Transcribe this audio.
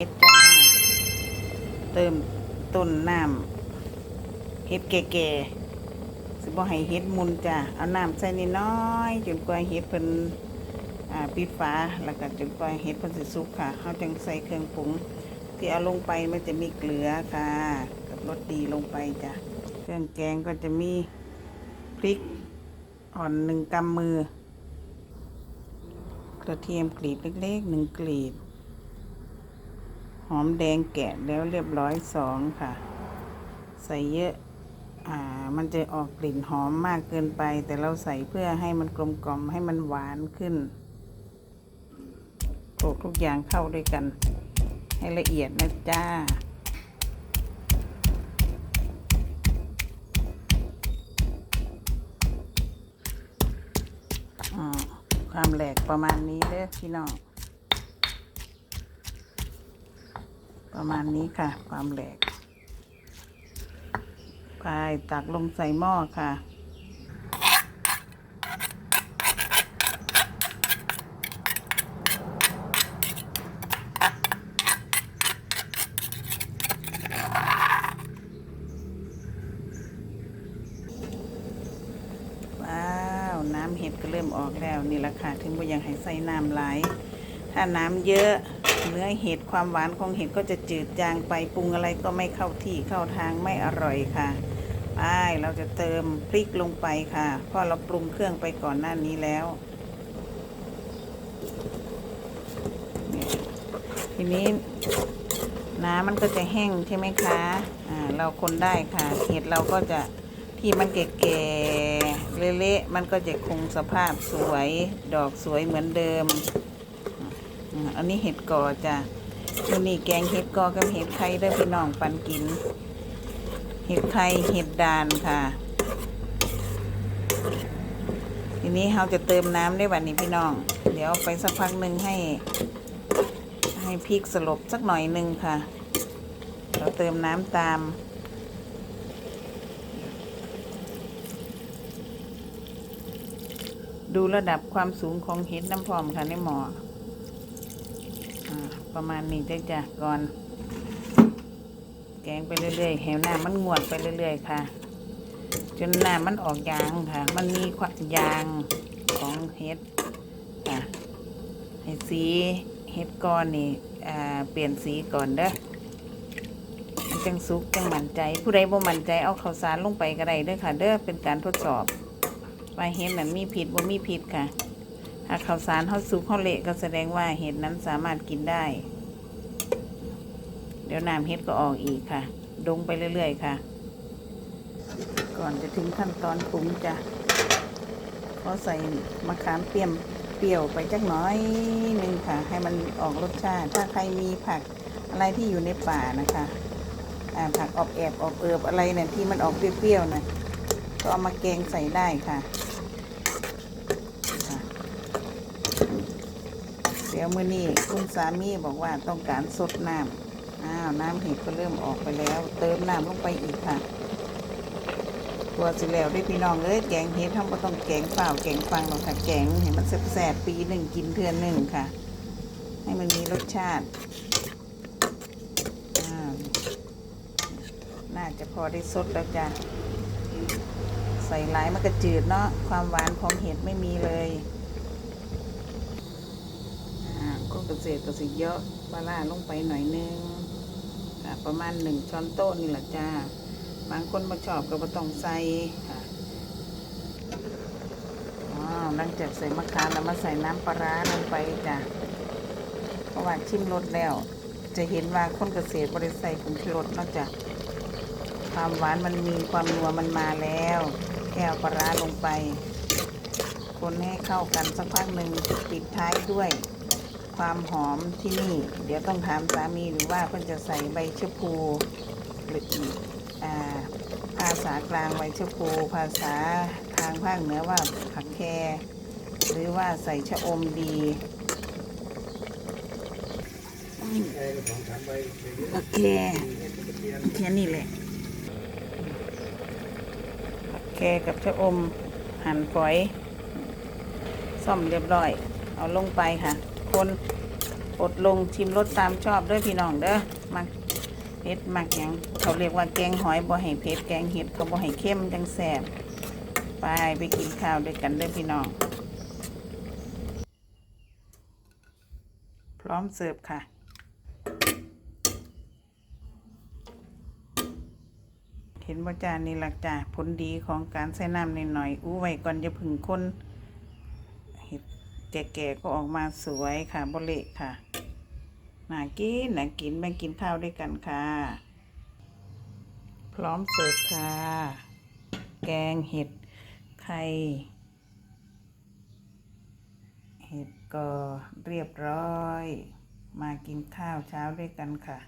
เฮ็ดจ้าเติมต้นน้ำเฮ็ดแก่ๆสิบ่ให้เฮ็ดมุนจ้าเอาน้ำใส่นิดน้อยจนกว่าเฮ็ดเพิ่นอ่าปิดฝาแล้วก็จนกว่าเฮ็ดเพิ่นสิสุกค่ะเฮาจังใส่เครื่องปรุงที่เอาลงไปมันจะมีเกลือค่ะกับรสดีลงไปจ้ะเครื่องแกงก็จะมีพริกอ่อนหนึ่งกำมือกระเทียมกรีดเล็กๆหนึ่งกรีด หอมแดงแกะแล้วเรียบร้อยสองค่ะ ใส่เยอะ อ่า มันจะออกกลิ่นหอมมากเกินไป แต่เราใส่เพื่อให้มันกลมกล่อมให้มันหวานขึ้นโขลกทุกอย่างเข้าด้วยกัน ให้ละเอียดนะจ้าความแหลกประมาณนี้เด้อพี่น้อง ประมาณนี้ค่ะ ความแหลกไปตักลงใส่หม้อค่ะว้าวน้ำเห็ดก็เริ่มออกแล้วนี่แหละค่ะ ถึงว่ายังให้ใส่น้ำไหลถ้าน้ำเยอะ เนื้อเห็ดความหวานของเห็ดก็จะจืดจางไปปรุงอะไรก็ไม่เข้าที่เข้าทางไม่อร่อยค่ะไปเราจะเติมพริกลงไปค่ะ เพราะเราปรุงเครื่องไปก่อนหน้านี้แล้ว ทีนี้น้ำมันก็จะแห้งใช่ไหมคะอ่าเราคนได้ค่ะ เห็ดเราก็จะที่มันแก่ๆเละๆมันก็จะคงสภาพสวย ดอกสวยเหมือนเดิม อันนี้เห็ดกอจ้ะวันนี้แกงเห็ดกอกับเห็ดไข่เด้พี่น้องปันกิน เห็ดไข่เห็ดดานค่ะ ทีนี้เราจะเติมน้ำได้บัดนี้พี่น้อง เดี๋ยวไปสักพักหนึ่งให้ ให้พริกสลบสักหน่อยหนึ่งค่ะ เราเติมน้ำตามดูระดับความสูงของเห็ดน้ำพร้อมค่ะในหมออ่า ประมาณนี้จ้ะจ้ะก่อน แกงไปเรื่อยๆแหวหน้ำมันงวดไปเรื่อยๆค่ะ จนหน้ำมันออกยางค่ะ มันมีความยางของเห็ดค่ะให้สีเห็ดก้อนนี่เปลี่ยนสีก่อนเด้อจังสุกจังมั่นใจ ผู้ใดบ่มั่นใจเอาข้าวสารลงไปก็ได้เด้อค่ะ เด้อเป็นการทดสอบว่าเห็ดนั้นมีผิดบ่มีผิดค่ะ หากข้าวสารเขาสุกเขาเละก็แสดงว่าเห็ดนั้นสามารถกินได้ เดี๋ยวน้ำเห็ดก็ออกอีกค่ะ ดงไปเรื่อย ๆ ค่ะ ก่อนจะถึงขั้นตอนปรุงจ้ะก็ใส่มะขามเปียมเปรี้ยวไปจักน้อยหนึ่งค่ะ ให้มันออกรสชาติ ถ้าใครมีผักอะไรที่อยู่ในป่านะคะผักออบแอบออบเอิบอะไรเนี่ยที่มันออกเปรี้ยวๆนะก็เอามาแกงใส่ได้ค่ะ เดี๋ยวมื้อนี้คุณสามีบอกว่าต้องการสดน้ำอ้าวน้ำเห็ดก็เริ่มออกไปแล้ว เติมน้ำลงไปอีกค่ะตัวสิแล้วได้พี่น้องเอ้ยแกงเห็ดทำก็ต้องแกงเปล่าแกงฟังหรอกค่ะแกงเห็นมันแสบๆปีหนึ่งกินเทือนหนึ่งค่ะ ให้มันมีรสชาติน่าจะพอได้สดแล้วจ้ะใส่หลายมันก็จืดเนาะความหวานของเห็ดไม่มีเลย ก็เกษตรก็สิเยอะปลาร้าลงไปหน่อยนึงประมาณหนึ่งช้อนโต๊ะนี่แหละจ้า บางคนมาชอบก็บ่ต้องใส่ค่ะหลังจากใส่มะขามแล้วมาใส่น้ำปลาร้าลงไปจ้ะเพราะว่าชิมรสแล้ว จะเห็นว่าคนเกษตรบริใส่ผงชูรสนอกจากความหวานมันมีความนัวมันมาแล้วแค่เอาปลาร้าลงไป คนให้เข้ากันสักพักหนึ่งปิดท้ายด้วย ความหอมที่นี่ เดี๋ยวต้องถามสามีหรือว่าเพิ่นจะใส่ใบชะพูหรืออีกอ่าภาษากลางใบชะพูภาษาทางภาคเหนือว่าผักแคหรือว่าใส่ชะอมดีโอเคแค่นี้แหละผักแคกับชะอมหั่นฝอยซ่อมเรียบร้อย เอาลงไปค่ะ คนอดลงชิมรสตามชอบด้วยพี่น้องเด้อมักเผ็ดมักหยังเขาเรียกว่าแกงหอยบ่ให้เผ็ดแกงเห็ดเขาบ่ให้เข้มจังแซ่บไปไปกินข้าวด้วยกันเด้อพี่น้อง พร้อมเสิร์ฟค่ะเห็นบ่จานนี่หลักจ้าผลดีของการใส่น้ำนิดหน่อยอู้ไว้ก่อนจะพึ่งคน แก่ๆก็ออกมาสวยค่ะบเละค่ะน่ากินน่ากินแม่กินข้าวด้วยกันค่ะ พร้อมเสิร์ฟค่ะ แกงเห็ดไข่เห็ดก็เรียบร้อย มากินข้าวเช้าด้วยกันค่ะ